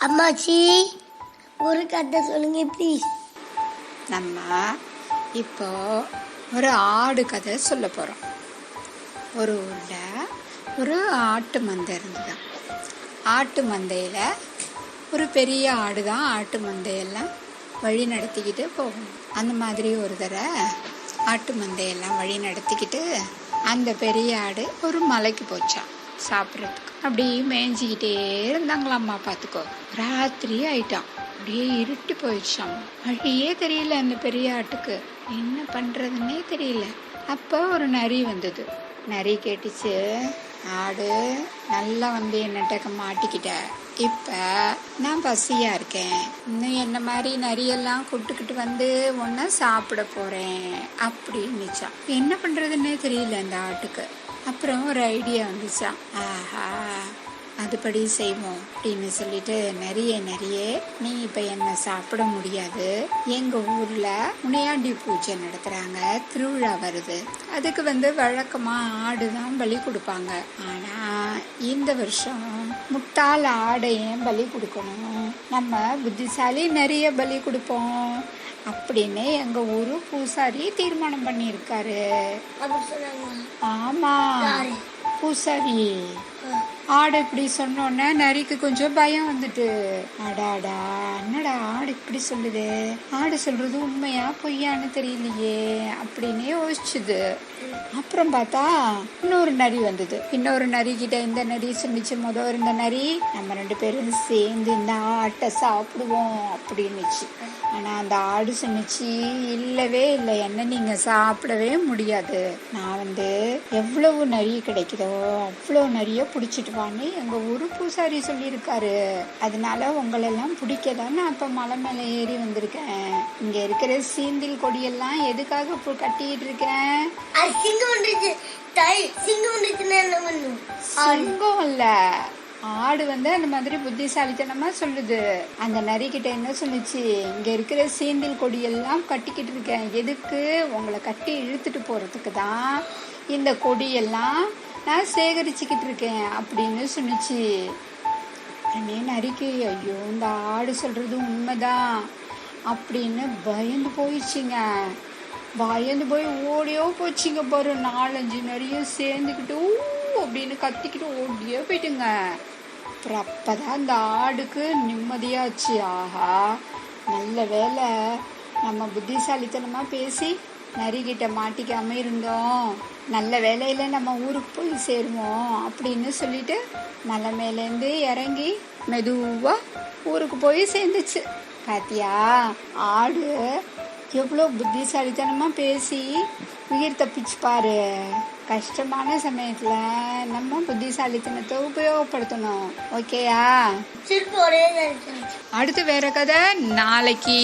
அம்மாச்சி ஒரு கதை சொல்லுங்க ப்ளீஸ் நம்ம இப்போ ஒரு ஆடு கதை சொல்ல போகிறோம் ஒரு ஊரில் ஒரு ஆட்டு மந்தை இருந்தது. ஆட்டு மந்தையில் ஒரு பெரிய ஆடு தான் ஆட்டு மந்தையெல்லாம் வழி நடத்திக்கிட்டு போகும். அந்த மாதிரி ஒரு தடவை ஆட்டு மந்தையெல்லாம் வழி நடத்திக்கிட்டு அந்த பெரிய ஆடு ஒரு மலைக்கு போச்சான் சாப்பிட்றதுக்கு. அப்படியே மேய்ஞ்சிக்கிட்டே இருந்தாங்களாம்மா பார்த்துக்கோ. ராத்திரி ஆயிட்டான். அப்படியே இருட்டு போயிடுச்சாம். வழியே தெரியல அந்த பெரிய ஆட்டுக்கு. என்ன பண்ணுறதுன்னே தெரியல. அப்போ ஒரு நரி வந்தது. நரி கேட்டுச்சு ஆடு நல்லா வந்து என்னட்டக்க மாட்டிக்கிட்ட. இப்போ நான் பசியாக இருக்கேன். இன்னும் என்ன மாதிரி நரியெல்லாம் கூட்டுக்கிட்டு வந்து ஒன்றா சாப்பிட போகிறேன் அப்படின்னுச்சான் என்ன பண்ணுறதுன்னே தெரியல அந்த ஆட்டுக்கு. அப்புறம் ஒரு ஐடியா வந்துச்சான் ஆஹா அதுபடி செய்வோம் அப்படின்னு சொல்லிட்டு நிறைய நிறைய நீ இப்ப என்ன சாப்பிட முடியாது? எங்க ஊர்ல முனியாண்டி பூஜை நடத்துறாங்க. திருவிழா வருது. அதுக்கு வந்து வழக்கமா ஆடு தான் பலி கொடுப்பாங்க. ஆனா இந்த வருஷம் முட்டாள் ஆடை ஏன் பலி கொடுக்கணும். நம்ம புத்திசாலி நிறைய பலி கொடுப்போம். அப்படின்னு எங்க ஊரு பூசாரி தீர்மானம் பண்ணியிருக்காரு. சொன்னாங்க. ஆமா? பூசாரி. ஆடு இப்படி சொன்னோன்னே நரிக்கு கொஞ்சம் பயம் வந்துட்டு. அடாடா என்னடா ஆடு இப்படி சொல்லுது? ஆடு சொல்றது உண்மையா பொய்யான்னு தெரியலையே அப்படின்னு யோசிச்சுது. அப்புறம் பார்த்தா இன்னொரு நரி வந்தது. இன்னொரு நரி கிட்ட இந்த நரி சொன்னிச்சு முத இருந்த நரி நம்ம ரெண்டு பேரும் சேர்ந்து இந்த ஆட்டை சாப்பிடுவோம் அப்படின்னுச்சு. ஆனா அந்த ஆடு சொன்னிச்சு இல்லவே இல்லை. என்ன நீங்க சாப்பிடவே முடியாது. நான் வந்து எவ்வளவு நரி கிடைக்குதோ அவ்வளோ நிறைய பிடிச்சிட்டு வான்னு எங்க ஊரு பூசாரி சொல்லியிருக்காரு. அதனால உங்களெல்லாம் பிடிக்கதான் நான் இப்ப மலை மேல ஏறி வந்திருக்கேன். இங்க இருக்கிற சீந்தில் கொடியெல்லாம் எதுக்காக இப்போ கட்டிட்டு இருக்கேன்? சிங்கம் இல்ல. ஆடு வந்து அந்த மாதிரி புத்திசாலித்தனமாக சொல்லுது. அந்த நரி கிட்ட என்ன சொல்லுச்சு? இங்கே இருக்கிற சீந்தில் கொடியெல்லாம் கட்டிக்கிட்டு இருக்கேன். எதுக்கு? உங்களை கட்டி இழுத்துட்டு போகிறதுக்கு தான் இந்த கொடியெல்லாம் நான் சேகரிச்சுக்கிட்டு இருக்கேன் அப்படின்னு சொன்னிச்சு உடனே நரிக்கு ஐயோ இந்த ஆடு சொல்கிறது உண்மைதான் அப்படின்னு பயந்து போயிடுச்சுங்க. பயந்து போய் ஓடியோ போச்சுங்க பாரு. நாலஞ்சு நரியும் சேர்ந்துக்கிட்டு அப்படின்னு கத்திக்கிட்டு ஓடியே போயிட்டுங்க. அப்புறம் அப்பதான் அந்த ஆடுக்கு நிம்மதியாச்சு. ஆஹா நல்ல வேலை நம்ம புத்திசாலித்தனமா பேசி நரிகிட்ட மாட்டிக்காம இருந்தோம். நல்ல வேலையில நம்ம ஊருக்கு போய் சேருவோம் அப்படின்னு சொல்லிட்டு மலை மேலேருந்து இறங்கி மெதுவா ஊருக்கு போய் சேர்ந்துச்சு. பாத்தியா ஆடு எவ்வளோ புத்திசாலித்தனமா பேசி உயிர் தப்பிச்சு பாரு. கஷ்டமான சமயத்துல நம்ம புத்திசாலித்தனத்தை உபயோகப்படுத்தணும். ஓகேயா அடுத்து வேற கதை நாளைக்கு.